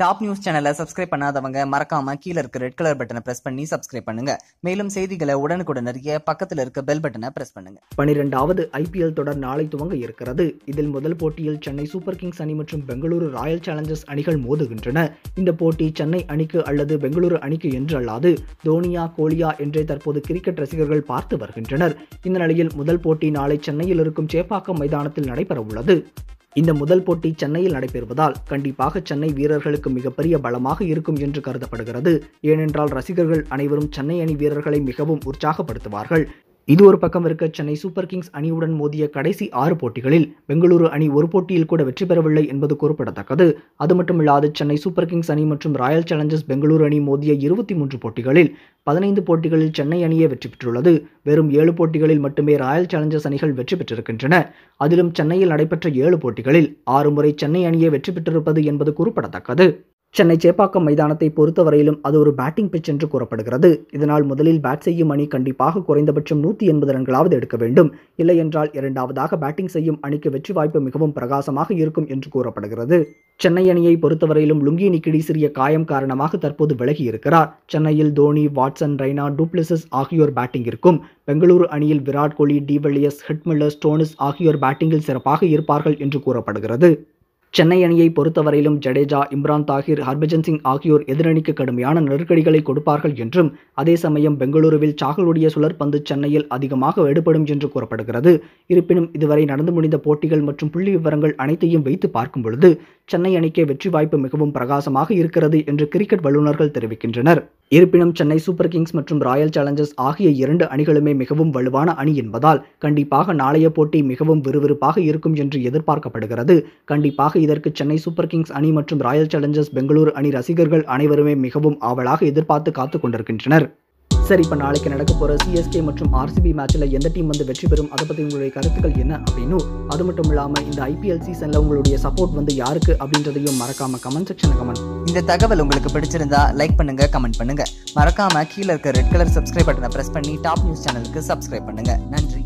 Top news சேனலை subscribe பண்ணாதவங்க மறக்காம கீழே இருக்க ரெட் கலர் பட்டனை பிரஸ் பண்ணி சப்ஸ்கிரைப் பண்ணுங்க. மேலும் செய்திகளை உடனுக்குடன் அறிய பக்கத்தில் இருக்க பெல் பட்டனை பிரஸ் பண்ணுங்க. பனிரெண்டாவது ஐபிஎல் தொடர் நாளை துவங்க இருக்கிறது. இதில் முதல் போட்டியில் சென்னை சூப்பர் கிங்ஸ் அணி மற்றும் பெங்களூரு ராயல் சேலஞ்சர்ஸ் அணிகள் மோதுகின்றன. இந்த போட்டி சென்னை அணிக்கு அல்லது பெங்களூரு அணிக்கு என்று அல்லாது தோனியா கோலியா என்றே தற்போது கிரிக்கெட் ரசிகர்கள் பார்த்து வருகின்றனர். இந்த நிலையில் முதல் போட்டி நாளை சென்னையில் இருக்கும் சேப்பாக்கம் மைதானத்தில் நடைபெற உள்ளது இந்த முதல் போட்டி சென்னையில் நடைபெறுவதால் கண்டிப்பாக சென்னை வீரர்களுக்கு மிகப்பெரிய பலமாக இருக்கும் என்று கருதப்படுகிறது. ஏனென்றால் ரசிகர்கள் அனைவரும் சென்னை அணி வீரர்களை மிகவும் உற்சாகப்படுத்துவார்கள். இது ஒரு பக்கம் இருக்க சென்னை சூப்பர் கிங்ஸ் அணியுடன் மோதிய கடைசி ஆறு போட்டிகளில் பெங்களூரு அணி ஒரு போட்டியில் கூட வெற்றி பெறவில்லை என்பது குறிப்பிடத்தக்கது. அது மட்டுமில்லாது சென்னை சூப்பர் கிங்ஸ் அணி மற்றும் ராயல் சேலஞ்சர்ஸ் பெங்களூரு அணி மோதிய இருபத்தி மூன்று போட்டிகளில் பதினைந்து போட்டிகளில் சென்னை அணியே வெற்றி பெற்றுள்ளது. வெறும் ஏழு போட்டிகளில் மட்டுமே ராயல் சேலஞ்சர்ஸ் அணிகள் வெற்றி பெற்றிருக்கின்றன. அதிலும் சென்னையில் நடைபெற்ற ஏழு போட்டிகளில் ஆறு முறை சென்னை அணியே வெற்றி பெற்றிருப்பது என்பது குறிப்பிடத்தக்கது. சென்னை சேப்பாக்கம் மைதானத்தை பொறுத்தவரையிலும் அது ஒரு பேட்டிங் பிச் என்று கூறப்படுகிறது. இதனால் முதலில் பேட் செய்யும் அணி கண்டிப்பாக குறைந்தபட்சம் நூற்றி எண்பது ரன்களாவது எடுக்க வேண்டும். இல்லை என்றால் இரண்டாவதாக பேட்டிங் செய்யும் அணிக்கு வெற்றி வாய்ப்பு மிகவும் பிரகாசமாக இருக்கும் என்று கூறப்படுகிறது. சென்னை அணியை பொறுத்தவரையிலும் லுங்கி நிக்கிடி சிறிய காயம் காரணமாக தற்போது விலகி இருக்கிறார். சென்னையில் தோனி வாட்சன் ரெய்னா டூப்ளிசஸ் ஆகியோர் பேட்டிங்கிற்கும் பெங்களூரு அணியில் விராட் கோலி டிவெல்லியஸ் ஹிட்மில்லர் ஸ்டோனிஸ் ஆகியோர் பேட்டிங்கில் சிறப்பாக இருப்பார்கள் என்று கூறப்படுகிறது. சென்னை அணியை பொறுத்தவரையிலும் ஜடேஜா இம்ரான் தாகிர் ஹர்பஜன் சிங் ஆகியோர் எதிரணிக்கு கடுமையான நெருக்கடிகளை கொடுப்பார்கள் என்றும் அதே சமயம் பெங்களூருவில் சாகலுடைய சுழற்பந்து சென்னையில் அதிகமாக எடுபடும் என்று கூறப்படுகிறது. இருப்பினும் இதுவரை நடந்து முடிந்த போட்டிகள் மற்றும் புள்ளி விவரங்கள் அனைத்தையும் வைத்து பார்க்கும் பொழுது சென்னை அணிக்கே வெற்றி வாய்ப்பு மிகவும் பிரகாசமாக இருக்கிறது என்று கிரிக்கெட் வல்லுநர்கள் தெரிவிக்கின்றனர். இருப்பினும் சென்னை சூப்பர் கிங்ஸ் மற்றும் ராயல் சேலஞ்சர்ஸ் ஆகிய இரண்டு அணிகளுமே மிகவும் வலுவான அணி என்பதால் கண்டிப்பாக நாளைய போட்டி மிகவும் விறுவிறுப்பாக இருக்கும் என்று எதிர்பார்க்கப்படுகிறது. கண்டிப்பாக இதற்கு சென்னை சூப்பர் கிங்ஸ் அணி மற்றும் ராயல் சேலஞ்சர்ஸ் பெங்களூரு அணி ரசிகர்கள் அனைவருமே மிகவும் ஆவலாக எதிர்பார்த்து காத்து கொண்டிருக்கின்றனர். சரி இப்போ நாளைக்கு நடக்க போகிற சிஎஸ்கே மற்றும் ஆர்சிபி மேட்ச்சில் எந்த டீம் வந்து வெற்றி பெறும்? அதை பற்றி உங்களுடைய கருத்துக்கள் என்ன அப்படின்னு? அது மட்டும் இல்லாமல் இந்த ஐபிஎல் சீசனில் உங்களுடைய சப்போர்ட் வந்து யாருக்கு அப்படின்றதையும் மறக்காம கமெண்ட் செக்ஷனில் கமெண்ட் இந்த தகவல் உங்களுக்கு பிடிச்சிருந்தா லைக் பண்ணுங்க கமெண்ட் பண்ணுங்க. மறக்காம கீழே இருக்க ரெட் கலர் சப்ஸ்கிரைப் பட்டனை பிரஸ் பண்ணி டாப் நியூஸ் சேனலுக்கு சப்ஸ்கிரைப் பண்ணுங்க. நன்றி.